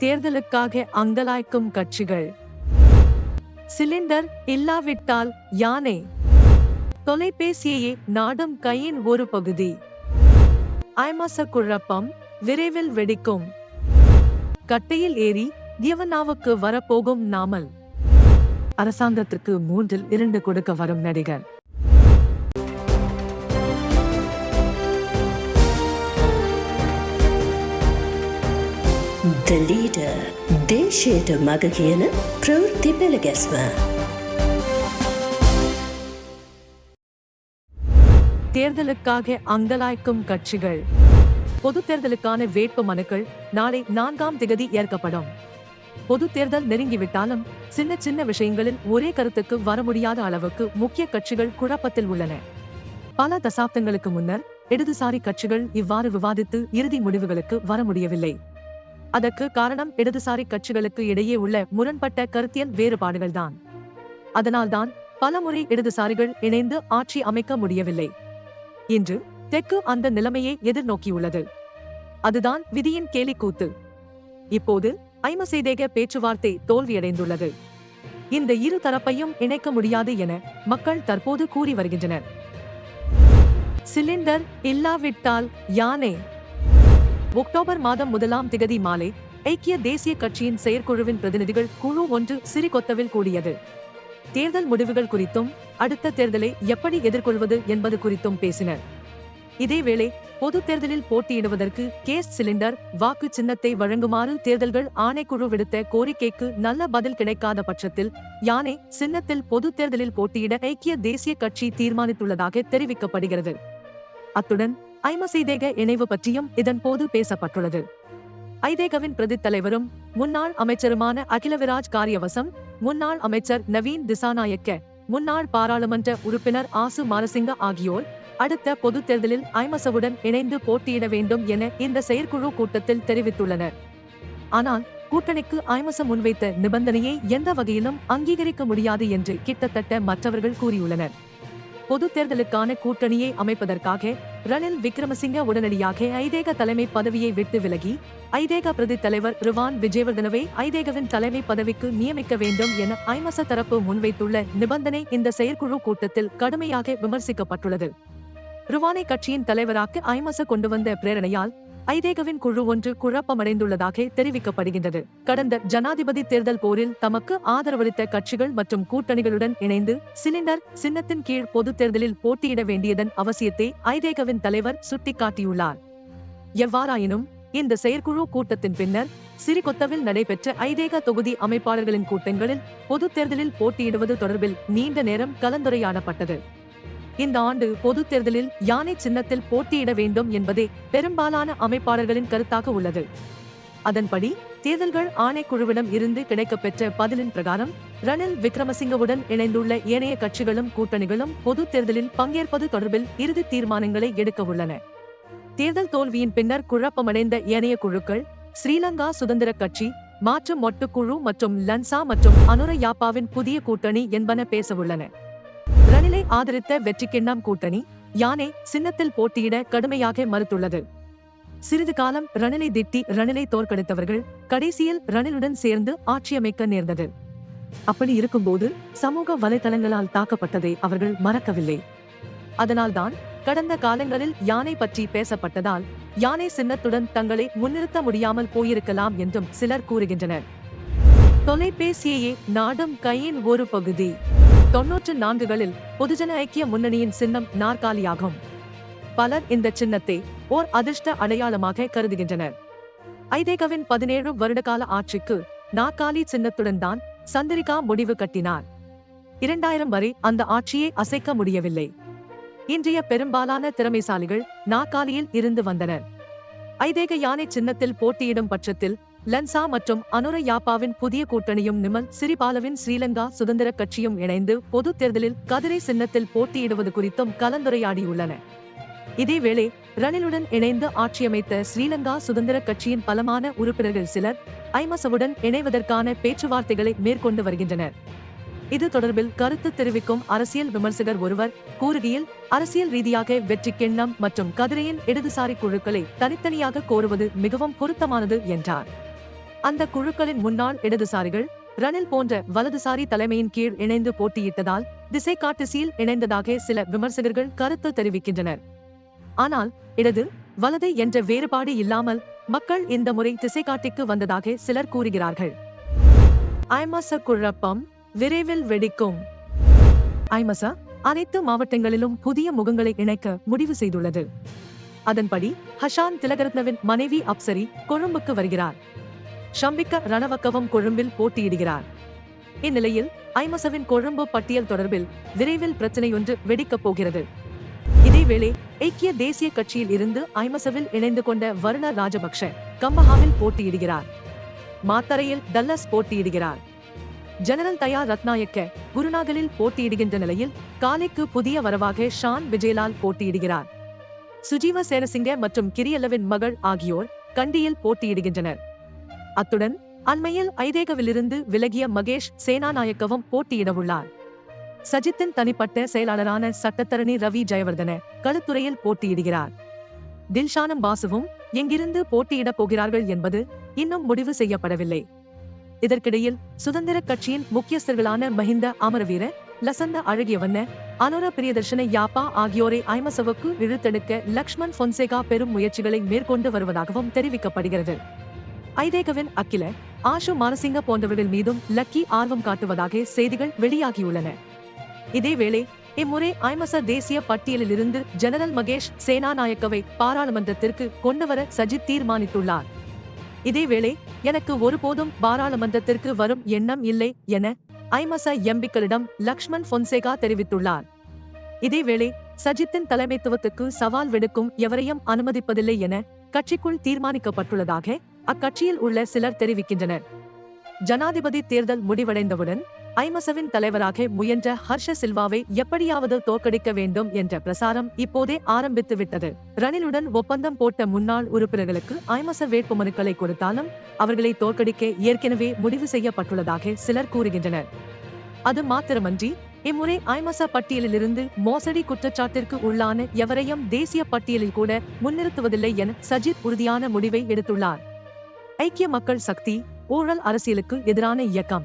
தேர்தலுக்காக அங்கலாய்க்கும் கட்சிகள். சிலிண்டர் இல்லாவிட்டால் யானை. தொலைபேசியையே நாடும் கையின் ஒரு பகுதி. ஐமாச குழப்பம் விரைவில் வெடிக்கும். கட்டையில் ஏறி தியவனாவுக்கு வரப்போகும் நாமல். அரசாங்கத்திற்கு மூன்றில் இரண்டு கொடுக்க வரும் நடிகர். The leader දේශයට මග කියන ප්‍රවෘත්ති පෙළගැස්ම. தேர்தலுக்காக அங்கலாய்க்கும் கட்சிகள் பொது தேர்தலுக்கான வேட்பு மனுக்கள் நாளை நான்காம் திகதி ஏற்கப்படும் பொது தேர்தல் நெருங்கிவிட்டாலும் சின்ன சின்ன விஷயங்களில் ஒரே கருத்துக்கு வர முடியாத அளவுக்கு முக்கிய கட்சிகள் குழப்பத்தில் உள்ளன பல தசாப்தங்களுக்கு முன்னர் இடதுசாரி கட்சிகள் இவ்வாறு விவாதித்து இறுதி முடிவுகளுக்கு வர முடியவில்லை அதற்கு காரணம் இடதுசாரி கட்சிகளுக்கு இடையே உள்ள முரண்பட்ட கருத்தியல் வேறுபாடுகள்தான். அதனால்தான் பலமுறை இடதுசாரிகள் இணைந்து ஆட்சி அமைக்க முடியவில்லை. இன்று தெற்கு அந்த நிலைமையை எதிர்நோக்கியுள்ளது. அதுதான் விதியின் கேலிக்கூத்து. இப்போது ஐமசைதேக பேச்சுவார்த்தை தோல்வியடைந்துள்ளது. இந்த இரு தரப்பையும் இணைக்க முடியாது என மக்கள் தற்போது கூறி வருகின்றனர். சிலிண்டர் இல்லாவிட்டால் யானை அக்டோபர் மாதம் முதலாம் திகதி மாலை ஐக்கிய தேசிய கட்சியின் செயற்குழுவின் பிரதிநிதிகள் குழு ஒன்று சிறிகொத்தவில் கூடியது. தேர்தல் முடிவுகள் குறித்தும் அடுத்த தேர்தலை எப்படி எதிர்கொள்வது என்பது குறித்தும் பேசினர். இதேவேளை பொது தேர்தலில் போட்டியிடுவதற்கு கேஸ் சிலிண்டர் வாக்கு சின்னத்தை வழங்குமாறு தேர்தல்கள் ஆணைக்குழு விடுத்த கோரிக்கைக்கு நல்ல பதில் கிடைக்காத பட்சத்தில் யானை சின்னத்தில் பொது தேர்தலில் போட்டியிட ஐக்கிய தேசிய கட்சி தீர்மானித்துள்ளதாக தெரிவிக்கப்படுகிறது. அத்துடன் ஐமசைதேக இணைவு பற்றியும் இதன் போது பேசப்பட்டுள்ளது. ஐதேகவின் பிரதி தலைவரும் முன்னாள் அமைச்சருமான அகிலவிராஜ் காரியவசம் முன்னாள் அமைச்சர் நவீன் திசாநாயக்க முன்னாள் பாராளுமன்ற உறுப்பினர் ஆசு மாரசிங்க ஆகியோர் அடுத்த பொது தேர்தலில் ஐமசவுடன் இணைந்து போட்டியிட வேண்டும் என இந்த செயற்குழு கூட்டத்தில் தெரிவித்துள்ளனர். ஆனால் கூட்டணிக்கு ஐமச முன்வைத்த நிபந்தனையை எந்த வகையிலும் அங்கீகரிக்க முடியாது என்று கிட்டத்தட்ட மற்றவர்கள் கூறியுள்ளனர். பொது தேர்தலுக்கான கூட்டணியை அமைப்பதற்காக ரணில் விக்ரமசிங்க உடனடியாக ஐதேக தலைமை பதவியை விட்டு விலகி ஐதேக பிரதி தலைவர் ருவான் விஜயவர்தனவை ஐதேகவின் தலைமை பதவிக்கு நியமிக்க வேண்டும் என ஐமச தரப்பு முன்வைத்துள்ள நிபந்தனை இந்த செயற்குழு கூட்டத்தில் கடுமையாக விமர்சிக்கப்பட்டுள்ளது. ருவானை கட்சியின் தலைவராக ஐமச கொண்டு வந்த பிரேரணையால் ஐதேகவின் குழு ஒன்று குழப்பமடைந்துள்ளதாக தெரிவிக்கப்படுகின்றது. கடந்த ஜனாதிபதி தேர்தல் போரில் தமக்கு ஆதரவளித்த கட்சிகள் மற்றும் கூட்டணிகளுடன் இணைந்து சிலிண்டர் சின்னத்தின் கீழ் பொது தேர்தலில் போட்டியிட வேண்டியதன் அவசியத்தை ஐதேகவின் தலைவர் சுட்டிக்காட்டியுள்ளார். எவ்வாறாயினும் இந்த செயற்குழு கூட்டத்தின் பின்னர் சிறிகொத்தவில் நடைபெற்ற ஐதேக தொகுதி அமைப்பாளர்களின் கூட்டங்களில் பொது தேர்தலில் போட்டியிடுவது தொடர்பில் நீண்ட நேரம் கலந்துரையாடப்பட்டது. இந்த ஆண்டு பொது தேர்தலில் யானை சின்னத்தில் போட்டியிட வேண்டும் என்பதே பெரும்பாலான அமைப்பாளர்களின் கருத்தாக உள்ளது. அதன்படி தேர்தல்கள் ஆணைக்குழுவிடம் இருந்து கிடைக்கப்பெற்ற பதிலின் பிரகாரம் ரணில் விக்ரமசிங்கவுடன் இணைந்துள்ள ஏனைய கட்சிகளும் கூட்டணிகளும் பொது தேர்தலில் பங்கேற்பது தொடர்பில் இறுதி தீர்மானங்களை எடுக்க உள்ளன. தேர்தல் தோல்வியின் பின்னர் குழப்பமடைந்த ஏனைய குழுக்கள் ஸ்ரீலங்கா சுதந்திர கட்சி மாற்று மொட்டுக்குழு மற்றும் லன்சா மற்றும் அனுர யாப்பாவின் புதிய கூட்டணி என்பன பேசவுள்ளன ரணிலை ஆதரித்த வெற்றிக்கிண்ணம் கூட்டணி யானை சின்னத்தில் போட்டியிட கடுமையாக மறுத்துள்ளது. சிறிது காலம் ரணிலை திட்டி ரணிலை தோற்கடித்தவர்கள் கடைசியில் ரணிலுடன் சேர்ந்து ஆட்சியமைக்க நேர்ந்தது. அப்படி இருக்கும்போது சமூக வலைதளங்களால் தாக்கப்பட்டதை அவர்கள் மறக்கவில்லை. அதனால்தான் கடந்த காலங்களில் யானை பற்றி பேசப்பட்டதால் யானை சின்னத்துடன் தங்களை முன்னிறுத்த முடியாமல் போயிருக்கலாம் என்றும் சிலர் கூறுகின்றனர். தொலைபேசியையே நாடும் கையின் ஒரு பகுதி. தொன்னூற்று நான்குகளில் பொதுஜன ஐக்கிய முன்னணியின் சின்னம் நாற்காலியாகும். பலர் இந்த சின்னத்தை ஓர் அதிர்ஷ்ட அடையாளமாக கருதுகின்றனர். ஐதேகவின் பதினேழு வருடகால ஆட்சிக்கு நாற்காலி சின்னத்துடன் தான் சந்திரிகா முடிவு கட்டினார். இரண்டாயிரம் வரை அந்த ஆட்சியை அசைக்க முடியவில்லை. இன்றைய பெரும்பாலான திறமைசாலிகள் நாற்காலியில் இருந்து வந்தனர். ஐதேக யானை சின்னத்தில் போட்டியிடும் பட்சத்தில் லன்சா மற்றும் அனுர யாப்பாவின் புதிய கூட்டணியும் நிமல் சிறிபாலவின் ஸ்ரீலங்கா சுதந்திர கட்சியும் இணைந்து பொது தேர்தலில் கதிரை சின்னத்தில் போட்டியிடுவது குறித்தும் கலந்துரையாடியுள்ளன. இதேவேளை ரணிலுடன் இணைந்து ஆட்சியமைத்த ஸ்ரீலங்கா சுதந்திர கட்சியின் பலமான உறுப்பினர்கள் சிலர் ஐமசவுடன் இணைவதற்கான பேச்சுவார்த்தைகளை மேற்கொண்டு வருகின்றனர். இது தொடர்பில் கருத்து தெரிவிக்கும் அரசியல் விமர்சகர் ஒருவர் கூறுகையில் அரசியல் ரீதியாக வெற்றி கிண்ணம் மற்றும் கதிரையின் இடதுசாரி குழுக்களை தனித்தனியாக கோருவது மிகவும் பொருத்தமானது என்றார். அந்த குழுக்களின் முன்னாள் இடதுசாரிகள் ரணில் போன்ற வலதுசாரி தலைமையின் கீழ் இணைந்து போட்டியிட்டதால் திசை காட்டுசியில் இணைந்ததாக சில விமர்சகர்கள் கருத்து தெரிவிக்கின்றனர். ஆனால் இடது வலது என்ற வேறுபாடு இல்லாமல் மக்கள் இந்த முறை திசை காட்டிக்கு வந்ததாக சிலர் கூறுகிறார்கள். ஐமச குழப்பம் விரைவில் வெடிக்கும். ஐமச அனைத்து மாவட்டங்களிலும் புதிய முகங்களை இணைக்க முடிவு செய்துள்ளது. அதன்படி ஹஷான் திலகரத்னவின் மனைவி அப்சரி கொழும்புக்கு வருகிறார். ஷம்பிக்க ரணவக்கவம் கொழும்பில் போட்டியிடுகிறார். இந்நிலையில் ஐமசவின் கொழும்பு பட்டியல் தொடர்பில் விரைவில் பிரச்சனையொன்று வெடிக்கப் போகிறது. இதேவேளை ஐக்கிய தேசிய கட்சியில் இருந்து ஐமசவில் இணைந்து கொண்ட வருண ராஜபக்ஷ கம்பஹாவில் போட்டியிடுகிறார். மாத்தரையில் டல்லஸ் போட்டியிடுகிறார். ஜெனரல் தயா ரத்நாயக்க குருநாகலில் போட்டியிடுகின்ற நிலையில் காலைக்கு புதிய வரவாக ஷான் விஜயலால் போட்டியிடுகிறார். சுஜீவ சேனசிங்க மற்றும் கிரியல்லவின் மகள் ஆகியோர் கண்டியில் போட்டியிடுகின்றனர். அத்துடன் அண்மையில் ஐதேகவிலிருந்து விலகிய மகேஷ் சேனாநாயக்கவும் போட்டியிடவுள்ளார். சஜித்தின் தனிப்பட்ட செயலாளரான சட்டத்தரணி ரவி ஜெயவர்தன களுத்துறையில் போட்டியிடுகிறார். தில்ஷானம் பாசுவும் எங்கிருந்து போட்டியிடப் போகிறார்கள் என்பது இன்னும் முடிவு செய்யப்படவில்லை. இதற்கிடையில் சுதந்திர கட்சியின் முக்கியஸ்தர்களான மஹிந்த அமரவீர லசந்த அழகியவண்ண அனுர பிரியதர்ஷன யாப்பா ஆகியோரை ஐமசவுக்கு இழுத்தெடுக்க லக்ஷ்மண் பொன்சேகா பெரும் முயற்சிகளை மேற்கொண்டு வருவதாகவும் தெரிவிக்கப்படுகிறது. ஐதேகவின் அகில ஆஷு மானசிங்க போன்றவர்கள் மீதும் லக்கி ஆர்வம் காட்டுவதாக செய்திகள் வெளியாகியுள்ளன. இதேவேளை இம்முறை ஐமச தேசிய பட்டியலிலிருந்து ஜெனரல் மகேஷ் சேனாநாயக்கவை பாராளுமன்றத்திற்கு கொண்டுவர சஜித் தீர்மானித்துள்ளார். இதேவேளை எனக்கு ஒருபோதும் பாராளுமன்றத்திற்கு வரும் எண்ணம் இல்லை என ஐமச எம்பிக்களிடம் லக்ஷ்மண் பொன்சேகா தெரிவித்துள்ளார். இதேவேளை சஜித்தின் தலைமைத்துவத்துக்கு சவால் விடுக்கும் எவரையும் அனுமதிப்பதில்லை என கட்சிக்குள் தீர்மானிக்கப்பட்டுள்ளதாக அக்கட்சியில் உள்ள சிலர் தெரிவிக்கின்றனர். ஜனாதிபதி தேர்தல் முடிவடைந்தவுடன் ஐமசவின் தலைவராக முயன்ற ஹர்ஷ சில்வாவை எப்படியாவது தோற்கடிக்க வேண்டும் என்ற பிரசாரம் இப்போதே ஆரம்பித்து விட்டது ரணிலுடன் ஒப்பந்தம் போட்ட முன்னாள் உறுப்பினர்களுக்கு ஐமச வேட்புமனுக்களை கொடுத்தாலும் அவர்களை தோற்கடிக்க ஏற்கனவே முடிவு செய்யப்பட்டுள்ளதாக சிலர் கூறுகின்றனர். அது மாத்திரமன்றி இம்முறை ஐமச பட்டியலிலிருந்து மோசடி குற்றச்சாட்டிற்கு உள்ளான எவரையும் தேசிய பட்டியலில் கூட முன்னிறுத்துவதில்லை என சஜித் உறுதியான முடிவை எடுத்துள்ளார். ஐக்கிய மக்கள் சக்தி ஊழல் அரசியலுக்கு எதிரான இயக்கம்.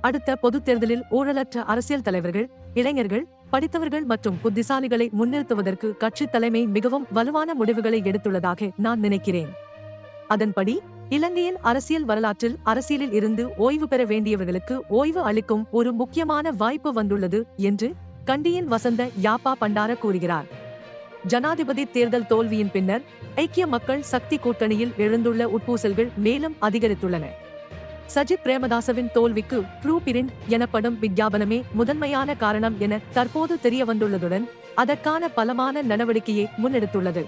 அடுத்த பொதுத் தேர்தலில் ஊழலற்ற அரசியல் தலைவர்கள் இளைஞர்கள் படித்தவர்கள் மற்றும் புத்திசாலிகளை முன்னிறுத்துவதற்கு கட்சி தலைமை மிகவும் வலுவான முடிவுகளை எடுத்துள்ளதாக நான் நினைக்கிறேன். அதன்படி இலங்கையின் அரசியல் வரலாற்றில் அரசியலில் இருந்து ஓய்வு பெற வேண்டியவர்களுக்கு ஓய்வு அளிக்கும் ஒரு முக்கியமான வாய்ப்பு வந்துள்ளது என்று கண்டியின் வசந்த யாப்பா பண்டார கூறுகிறார். ஜனாதிபதி தேர்தல் தோல்வியின் பின்னர் ஐக்கிய மக்கள் சக்தி கூட்டணியில் எழுந்துள்ள உட்பூசல்கள் மேலும் அதிகரித்துள்ளன. சஜித் பிரேமதாசவின் தோல்விக்கு ப்ளூ பிரிண்ட் எனப்படும் விஞ்ஞாபனமே முதன்மையான காரணம் என தற்போது தெரிய வந்துள்ளதுடன் அதற்கான பலமான நடவடிக்கையை முன்னெடுத்துள்ளது.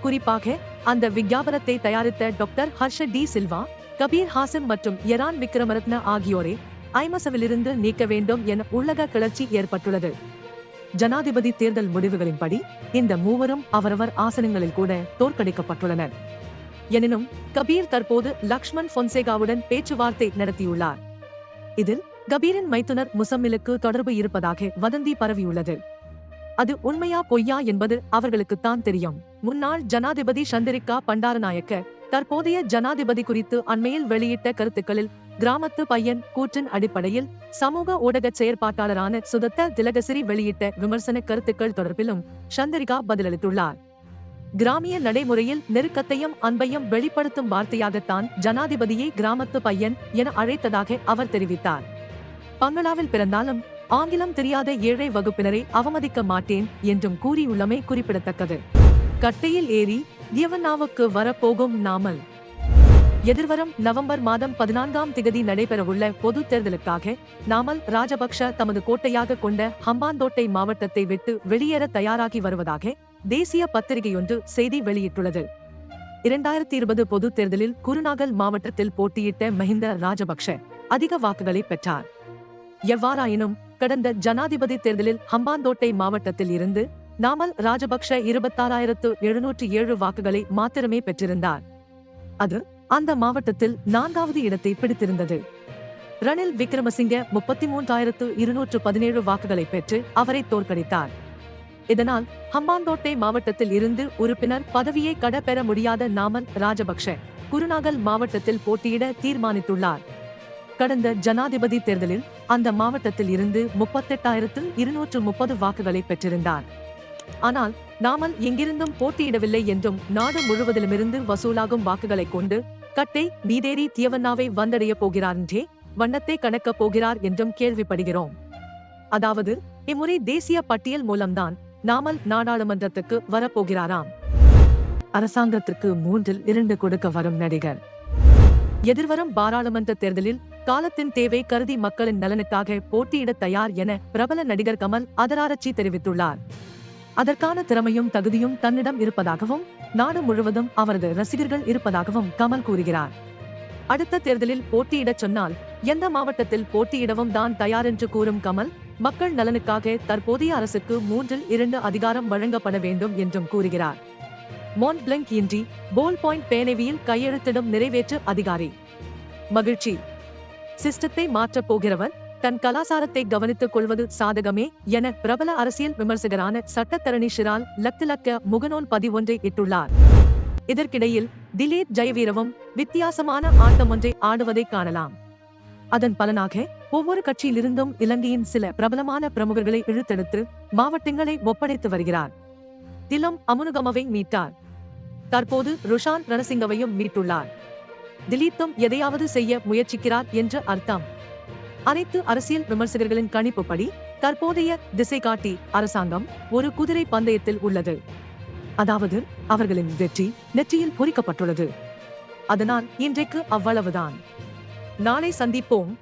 குறிப்பாக அந்த விஞ்ஞாபனத்தை தயாரித்த டாக்டர் ஹர்ஷ டி சில்வா கபீர் ஹாசன் மற்றும் எரான் விக்ரமரத்ன ஆகியோரை ஐமசவிலிருந்து நீக்க வேண்டும் என உள்ளக கிளர்ச்சி ஏற்பட்டுள்ளது. ஜனாதிபதி தேர்தல் முடிவுகளின்படி இந்த மூவரும் அவரவர் ஆசனங்களில் கூட தோற்கடிக்கப்பட்டுள்ளனர். எனினும் கபீர் தற்போது லக்ஷ்மண் பொன்சேகாவுடன் பேச்சுவார்த்தை நடத்தியுள்ளார். இதில் கபீரின் மைத்துனர் முசம்மிலுக்கு தொடர்பு இருப்பதாக வதந்தி பரவியுள்ளது. அது உண்மையா பொய்யா என்பது அவர்களுக்குத்தான் தெரியும். முன்னாள் ஜனாதிபதி சந்திரிகா பண்டாரநாயக்க தற்போதைய ஜனாதிபதி குறித்து அண்மையில் வெளியிட்ட கருத்துக்களில் கிராமத்து பையன் கூற்றின் அடிப்படையில் சமூக ஊடக செயற்பாட்டாளரான சுதத்த திலகசிரி வெளியிட்ட விமர்சன கருத்துக்கள் தொடர்பிலும் சந்திரிகா பதிலளித்துள்ளார். கிராமிய நடைமுறையில் நெருக்கத்தையும் அன்பையும் வெளிப்படுத்தும் வார்த்தையாகத்தான் ஜனாதிபதியை கிராமத்து பையன் என அழைத்ததாக அவர் தெரிவித்தார். பங்களாவில் பிறந்தாலும் ஆங்கிலம் தெரியாத ஏழை வகுப்பினரை அவமதிக்க மாட்டேன் என்றும் கூறியுள்ளமை குறிப்பிடத்தக்கது. கட்டையில் ஏறி தியவனாவுக்கு வரப்போகும் நாமல் எதிர்வரும் நவம்பர் மாதம் பதினான்காம் திகதி நடைபெறவுள்ள பொது தேர்தலுக்காக நாமல் ராஜபக்ஷ தமது கோட்டையாக கொண்ட ஹம்பாந்தோட்டை மாவட்டத்தை விட்டு வெளியேற தயாராகி வருவதாக தேசிய பத்திரிகையொன்று செய்தி வெளியிட்டுள்ளது. இரண்டாயிரத்தி இருபது பொது தேர்தலில் குருநாகல் மாவட்டத்தில் போட்டியிட்ட மஹிந்த ராஜபக்ஷ அதிக வாக்குகளை பெற்றார். எவ்வாறாயினும் கடந்த ஜனாதிபதி தேர்தலில் ஹம்பாந்தோட்டை மாவட்டத்தில் இருந்து நாமல் ராஜபக்ஷ இருபத்தாறாயிரத்து எழுநூற்று ஏழு வாக்குகளை மாத்திரமே பெற்றிருந்தார். அது அந்த மாவட்டத்தில் நான்காவது இடத்தை பிடித்திருந்தது. ரணில் விக்ரமசிங்க முப்பத்தி மூன்றாயிரத்து இருநூற்று பதினேழு வாக்குகளை பெற்று அவரை தோற்கடித்தார். இதனால் ஹம்பாந்தோட்டை மாவட்டத்தில் இருந்து உறுப்பினர் பதவியை கடப்பெற முடியாத நாமல் ராஜபக்ஷ குருநாகல் மாவட்டத்தில் போட்டியிட தீர்மானித்துள்ளார். கடந்த ஜனாதிபதி தேர்தலில் அந்த மாவட்டத்தில் இருந்து முப்பத்தெட்டாயிரத்து இருநூற்று முப்பது வாக்குகளை பெற்றிருந்தார். ஆனால் நாமல் எங்கிருந்தும் போட்டியிடவில்லை என்றும் நாடு முழுவதிலுமிருந்து வசூலாகும் வாக்குகளை கொண்டு கட்டை நீதேரி தியவண்ணாவை வந்தடைய போகிறார் என்றே வண்ணத்தை கணக்கப் போகிறார் என்றும் கேள்விப்படுகிறோம். அதாவது இம்முறை தேசிய பட்டியல் மூலம்தான் நாமல் நாடாளுமன்றத்துக்கு வரப்போகிறாராம். அரசாங்கத்திற்கு மூன்றில் இரண்டு கொடுக்க வரும் நடிகர். எதிர்வரும் பாராளுமன்ற தேர்தலில் காலத்தின் தேவை கருதி மக்களின் நலனுக்காக போட்டியிட தயார் என பிரபல நடிகர் கமல் அதராரச்சி தெரிவித்துள்ளார். அதற்கான திறமையும் தகுதியும் தன்னிடம் இருப்பதாகவும் நாடு முழுவதும் அவரது ரசிகர்கள் இருப்பதாகவும் கமல் கூறுகிறார். அடுத்த தேர்தலில் போட்டியிடச் சொன்னால் எந்த மாவட்டத்தில் போட்டியிடவும் தான் தயார் என்று கூறும் கமல் மக்கள் நலனுக்காக தற்போதைய அரசுக்கு மூன்றில் இரண்டு அதிகாரம் வழங்கப்பட வேண்டும் என்றும் கூறுகிறார். மோன் பிளங்க் இன்றி போல் பாயிண்ட் பேனவியில் கையெழுத்திடும் நிறைவேற்று அதிகாரி. மகிழ்ச்சி. சிஸ்டத்தை மாற்றப் போகிறவர் தன் கலாசாரத்தை கவனித்துக் கொள்வது சாதகமே என பிரபல அரசியல் விமர்சகரான சட்டத்தரணி ஷிரால் லக்திலக்க முகநூல் பதிவொன்றை இட்டுள்ளார். இதற்கிடையில் திலீப் ஜெயவீரவும் வித்தியாசமான ஆட்டம் ஒன்றை ஆடுவதை காணலாம். அதன் பலனாக ஒவ்வொரு கட்சியிலிருந்தும் இலங்கையின் சில பிரபலமான பிரமுகர்களை இழுத்தெடுத்து மாவட்டங்களை ஒப்படைத்து வருகிறார். திலம் அமுனுகமவை மீட்டார். தற்போது ருஷான் ரணசிங்கவையும் மீட்டுள்ளார். திலீப்பும் எதையாவது செய்ய முயற்சிக்கிறார் என்று அர்த்தம். அனைத்து அரசியல் விமர்சகர்களின் கணிப்புப்படி தற்போதைய திசை காட்டி அரசாங்கம் ஒரு குதிரை பந்தயத்தில் உள்ளது. அதாவது அவர்களின் வெற்றி நெற்றியில் பொறிக்கப்பட்டுள்ளது. அதனால் இன்றைக்கு அவ்வளவுதான். நாளை சந்திப்போம்.